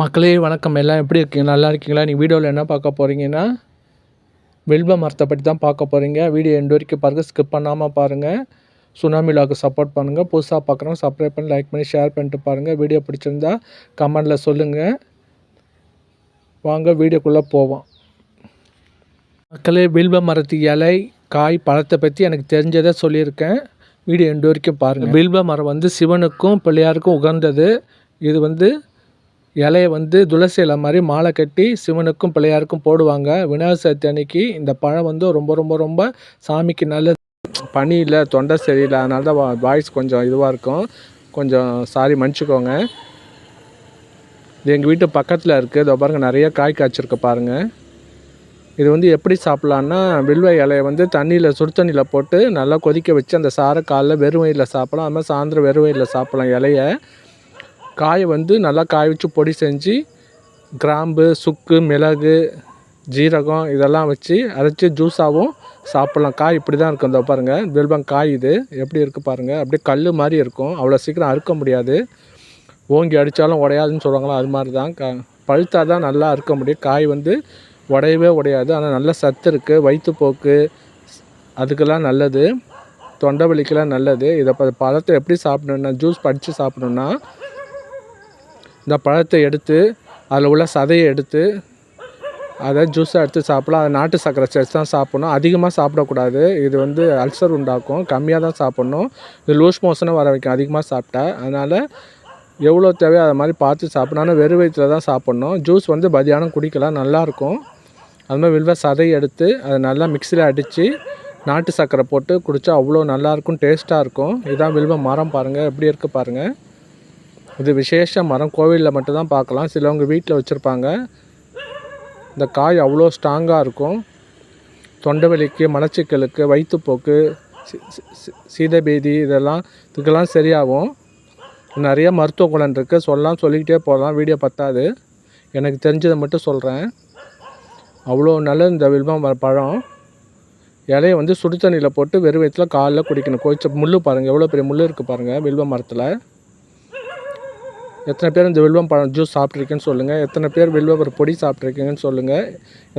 மக்களே வணக்கம். எல்லாம் எப்படி இருக்கீங்க? நல்லா இருக்கீங்களா? நீ வீடியோவில் என்ன பார்க்க போகிறீங்கன்னா வில்வ மரத்தை பற்றி தான் பார்க்க போகிறீங்க வீடியோ எண்டு வரைக்கும் பாருங்கள் ஸ்கிப் பண்ணாமல் பாருங்கள் சுனாமி லாக்கு சப்போர்ட் பண்ணுங்கள் புதுசாக பார்க்குறோம் சப்ஸ்கிரைப் பண்ணி லைக் பண்ணி ஷேர் பண்ணிட்டு பாருங்கள் வீடியோ பிடிச்சிருந்தா கமெண்டில் சொல்லுங்கள் வாங்க வீடியோக்குள்ளே போவோம். மக்களே வில்வ மரத்து இலை காய் பழத்தை பற்றி எனக்கு தெரிஞ்சதை சொல்லியிருக்கேன். வீடியோ எண்டு வரைக்கும் பாருங்கள் வில்வ மரம் வந்து சிவனுக்கும் பிள்ளையாருக்கும் உகந்தது. இது வந்து இலைய வந்து துளசி இலை மாதிரி மாலை கட்டி சிவனுக்கும் பிள்ளையாருக்கும் போடுவாங்க. விநாயகர் சதுர்த்தி அன்னைக்கு இந்த பழம் வந்து ரொம்ப ரொம்ப ரொம்ப சாமிக்கு நல்ல பனியில் தொண்டை சரியில்லை. அதனால தான் வாய்ஸ் கொஞ்சம் இதுவாக இருக்கும். கொஞ்சம் சாரி மன்னிச்சிக்கோங்க. இது எங்கள் வீட்டு பக்கத்தில் இருக்குது இதை பாருங்கள் நிறைய காய் காய்ச்சிருக்கு பாருங்கள் இது வந்து எப்படி சாப்பிட்லான்னா வில்வ இலையை வந்து தண்ணியில் சுடு தண்ணியில் போட்டு நல்லா கொதிக்க வச்சு அந்த சாரை காலைல வெறும் வயிறில் சாப்பிட்லாம். அது மாதிரி சாயந்தரம் வெறும் வயிறில் சாப்பிட்லாம் இலையை. காயை வந்து நல்லா காய வச்சு பொடி செஞ்சு கிராம்பு சுக்கு மிளகு ஜீரகம் இதெல்லாம் வச்சு அரைச்சி ஜூஸாகவும் சாப்பிட்லாம். காய் இப்படி தான் இருக்கும். இந்த பாருங்கள் வெல்பம் காய் இது. எப்படி இருக்குது பாருங்கள் அப்படியே கல் மாதிரி இருக்கும். அவ்வளோ சீக்கிரம் அறுக்க முடியாது. ஓங்கி அடித்தாலும் உடையாதுன்னு சொல்லுவாங்களா? அது மாதிரி தான் க பழுத்தா தான் நல்லா அறுக்க முடியும். காய் வந்து உடையவே உடையாது. ஆனால் நல்ல சத்து இருக்குது வயிற்றுப்போக்கு அதுக்கெல்லாம் நல்லது. தொண்டை வலிக்கெல்லாம் நல்லது. இதை பழத்தை எப்படி சாப்பிடணுன்னா ஜூஸ் படித்து சாப்பிடணுன்னா இந்த பழத்தை எடுத்து அதில் உள்ள சதையை எடுத்து அதை ஜூஸாக எடுத்து சாப்பிடலாம். அதை நாட்டு சர்க்கரை சேர்த்து தான் சாப்பிட்ணும். அதிகமாக சாப்பிடக்கூடாது. இது வந்து அல்சர் உண்டாக்கும். கம்மியாக தான் சாப்பிட்ணும். இது லூஸ் மோஷனும் வர வைக்கும். அதிகமாக சாப்பிட்டா. அதனால் எவ்வளோ தேவையோ அதை மாதிரி பார்த்து சாப்பிடணும். ஆனால் வெறும் வயிற்றில் தான் சாப்பிட்ணும். ஜூஸ் வந்து மதியானம் குடிக்கலாம். நல்லாயிருக்கும் அது மாதிரி வில்வ சதையை எடுத்து அதை நல்லா மிக்சியில் அடித்து நாட்டு சர்க்கரை போட்டு குடித்தா அவ்வளோ நல்லாயிருக்கும் டேஸ்ட்டாக இருக்கும். இதுதான் வில்வ மரம் பாருங்கள் எப்படி இருக்குது பாருங்கள் இது விசேஷ மரம் கோவிலில் மட்டும்தான் பார்க்கலாம். சிலவங்க வீட்டில் வச்சுருப்பாங்க. இந்த காய் அவ்வளோ ஸ்ட்ராங்காக இருக்கும். தொண்டவெளிக்கு மலச்சிக்கலுக்கு வயிற்றுப்போக்கு சீதபேதி இதெல்லாம் இதுக்கெல்லாம் சரியாகும். நிறைய மருத்துவ குணம் இருக்குது சொல்லலாம் சொல்லிக்கிட்டே போகலாம். வீடியோ பத்தாது. எனக்கு தெரிஞ்சதை மட்டும் சொல்கிறேன் அவ்வளோ நல்ல இந்த வில்வம் பழம். இலையை வந்து சுடு தண்ணியில் போட்டு வெறும் வயிற்றில் காலில் குடிக்கணும். கொதிச்ச முள் பாருங்கள் எவ்வளோ பெரிய முள் இருக்குது பாருங்கள் வில்வ மரத்தில். எத்தனை பேர் இந்த வில்வம் பழம் ஜூஸ் சாப்பிட்ருக்கேன்னு சொல்லுங்கள் எத்தனை பேர் வில்வ பொடி சாப்பிட்ருக்கீங்கன்னு சொல்லுங்கள்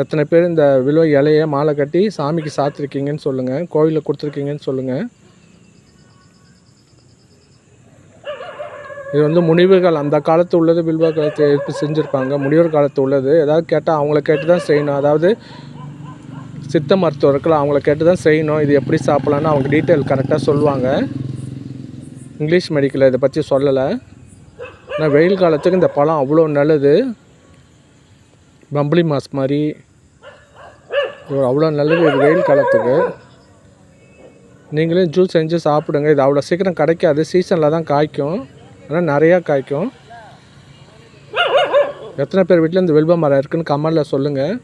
எத்தனை பேர் இந்த வில்வ இலையை மாலை கட்டி சாமிக்கு சாத்திருக்கீங்கன்னு சொல்லுங்கள் கோவிலில் கொடுத்துருக்கீங்கன்னு சொல்லுங்கள் இது வந்து முனிவர்கள் அந்த காலத்து உள்ளது வில்வ காலத்தை எடுத்து செஞ்சுருப்பாங்க. முனிவர் காலத்து உள்ளது. ஏதாவது கேட்டால் அவங்கள கேட்டு தான் செய்யணும். அதாவது சித்த மருத்துவர்கள் அவங்கள கேட்டு தான் செய்யணும். இது எப்படி சாப்பிட்லான்னு அவங்க டீட்டெயில் கரெக்டாக சொல்லுவாங்க. இங்கிலீஷ் மெடிக்கலை இதை பற்றி சொல்லலை. ஆனால் வெயில் காலத்துக்கு இந்த பழம் அவ்வளோ நல்லது. பம்பளி மாஸ் மாதிரி. அவ்வளோ நல்லது இது வெயில் காலத்துக்கு. நீங்களே ஜூஸ் செஞ்சு சாப்பிடுங்க. இது அவ்வளோ சீக்கிரம் கிடைக்காது. சீசனில் தான் காய்க்கும். ஆனால் நிறையா காய்க்கும். எத்தனை பேர் வீட்டில் இந்த வில்வ மரம் இருக்குதுன்னு கமலில் சொல்லுங்கள்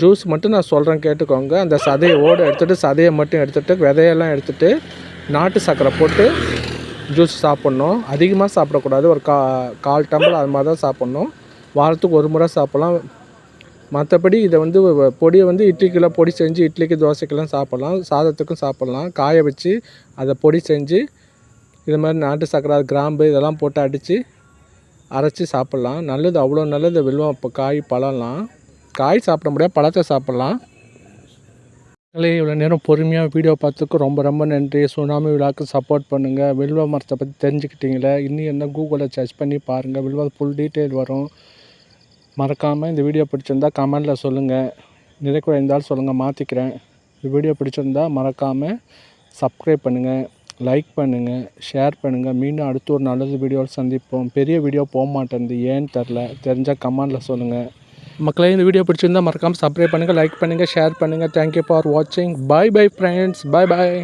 ஜூஸ் மட்டும் நான் சொல்கிறேன் கேட்டுக்கோங்க. அந்த சதையை ஓடு எடுத்துகிட்டு சதையை மட்டும் எடுத்துகிட்டு விதையெல்லாம் எடுத்துகிட்டு நாட்டு சர்க்கரை போட்டு ஜூஸ் சாப்பிட்ணும். அதிகமாக சாப்பிடக்கூடாது. ஒரு கா கால் டம்ளர் அது மாதிரி தான் சாப்பிட்ணும். வாரத்துக்கு ஒரு முறை சாப்பிட்லாம். மற்றபடி இதை வந்து பொடியை வந்து இட்லிக்கெல்லாம் பொடி செஞ்சு இட்லிக்கு தோசைக்கெல்லாம் சாப்பிட்லாம். சாதத்துக்கும் சாப்பிட்லாம். காய வச்சு அதை பொடி செஞ்சு இது மாதிரி நாட்டு சக்கரை கிராம்பு இதெல்லாம் போட்டு அடித்து அரைச்சி சாப்பிட்லாம். நல்லது அவ்வளோ நல்லது. வில்வம் இப்போ காய் பழம்லாம். காய் சாப்பிட முடியாது பழத்தை சாப்பிட்லாம். நீங்களே இவ்வளோ நேரம் பொறுமையாக வீடியோ பார்த்துக்கு ரொம்ப ரொம்ப நன்றி. சுனாமி விழாக்கு சப்போர்ட் பண்ணுங்கள் வில்வ மரத்தை பற்றி தெரிஞ்சுக்கிட்டீங்களே? இன்னும் என்ன கூகுளில் சர்ச் பண்ணி பாருங்கள் வில்வ ஃபுல் டீட்டெயில் வரும். மறக்காமல் இந்த வீடியோ பிடிச்சிருந்தால் கமெண்டில் சொல்லுங்கள் நிறைக்குறை இருந்தாலும் சொல்லுங்கள் மாற்றிக்கிறேன் இந்த வீடியோ பிடிச்சிருந்தா மறக்காமல் சப்ஸ்கிரைப் பண்ணுங்கள் லைக் பண்ணுங்கள் ஷேர் பண்ணுங்கள் மீண்டும் அடுத்து ஒரு நல்லது வீடியோவில் சந்திப்போம். பெரிய வீடியோ போக மாட்டேங்குது. ஏன்னு தெரில தெரிஞ்சால் கமெண்டில் சொல்லுங்கள் மக்களே இந்த வீடியோ பிடிச்சிருந்தால் மறக்காமல் சப்ஸ்கிரைப் பண்ணுங்கள் லைக் பண்ணுங்கள் ஷேர் பண்ணுங்கள் தேங்க்யூ ஃபார் வாட்சிங் பாய் பை ஃப்ரெண்ட்ஸ் பாய் பாய்